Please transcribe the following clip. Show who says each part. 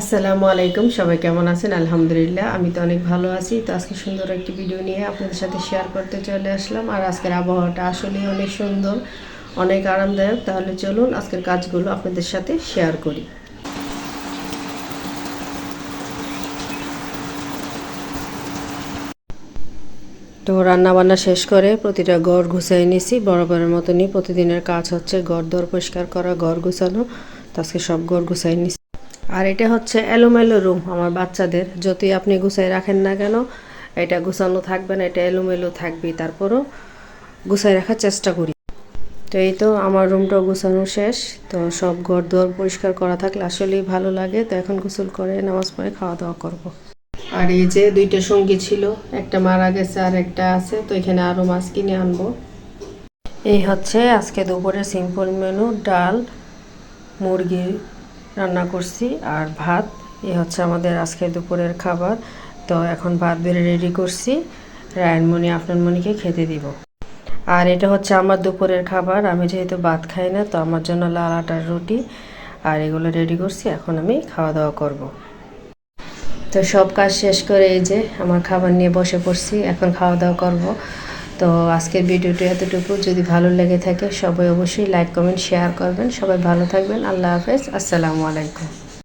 Speaker 1: আসসালামু আলাইকুম, সবাই কেমন আছেন? আলহামদুলিল্লাহ, আমি তো অনেক ভালো আছি। তো আজকে সুন্দর একটি ভিডিও নিয়ে আপনাদের সাথে শেয়ার করতে চলে আসলাম। আর আজকের আবহাওয়াটা আসলেই অনেক সুন্দর, অনেক আরামদায়ক। তাহলে চলুন আজকের কাজগুলো আপনাদের সাথে শেয়ার করি। তো রান্না বান্না শেষ করে প্রতিটা ঘর ঘুষাই নিছি। বরাবরের মতনই প্রতিদিনের কাজ হচ্ছে ঘর দর পরিষ্কার করা, ঘর গুছানো। তো আজকে সব ঘর গুছাই নিছি। আর এটা হচ্ছে এলোমেলো রুম আমার বাচ্চাদের। যদি আপনি গুছাই রাখেন না কেন, এটা গুছানো থাকবে না, এটা এলোমেলো থাকবেই। তারপরও গুছাই রাখার চেষ্টা করি। তো এই তো আমার রুমটাও গুছানো শেষ। তো সব ঘর দুয়ার পরিষ্কার করা থাকলে আসলেই ভালো লাগে। তো এখন গোসল করে নামাজ পড়ে খাওয়া দাওয়া করব। আর এই যে দুইটা সঙ্গী ছিল, একটা মারা গেছে আর একটা আছে, তো এখানে আরও মাছ কিনে আনব। এই হচ্ছে আজকে দুপুরে সিম্পল মেনু, ডাল, মুরগি রান্না করছি আর ভাত, এ হচ্ছে আমাদের আজকে দুপুরের খাবার। তো এখন ভাত বেড়ে রেডি করছি। রায়নমণি আফনানমণিকে খেতে দিব। আর এটা হচ্ছে আমার দুপুরের খাবার। আমি যেহেতু ভাত খাই না, তো আমার জন্য লাল আটার রুটি। আর এগুলো রেডি করছি, এখন আমি খাওয়া দাওয়া করব। তো সব কাজ শেষ করে এই যে আমার খাবার নিয়ে বসে পড়ছি, এখন খাওয়া দাওয়া করব। তো আজকের ভিডিওটি এতটুকু। যদি ভালো লেগে থাকে, সবাই অবশ্যই লাইক কমেন্ট শেয়ার করবেন। সবাই ভালো থাকবেন। আল্লাহ হাফেজ। আসসালামু আলাইকুম।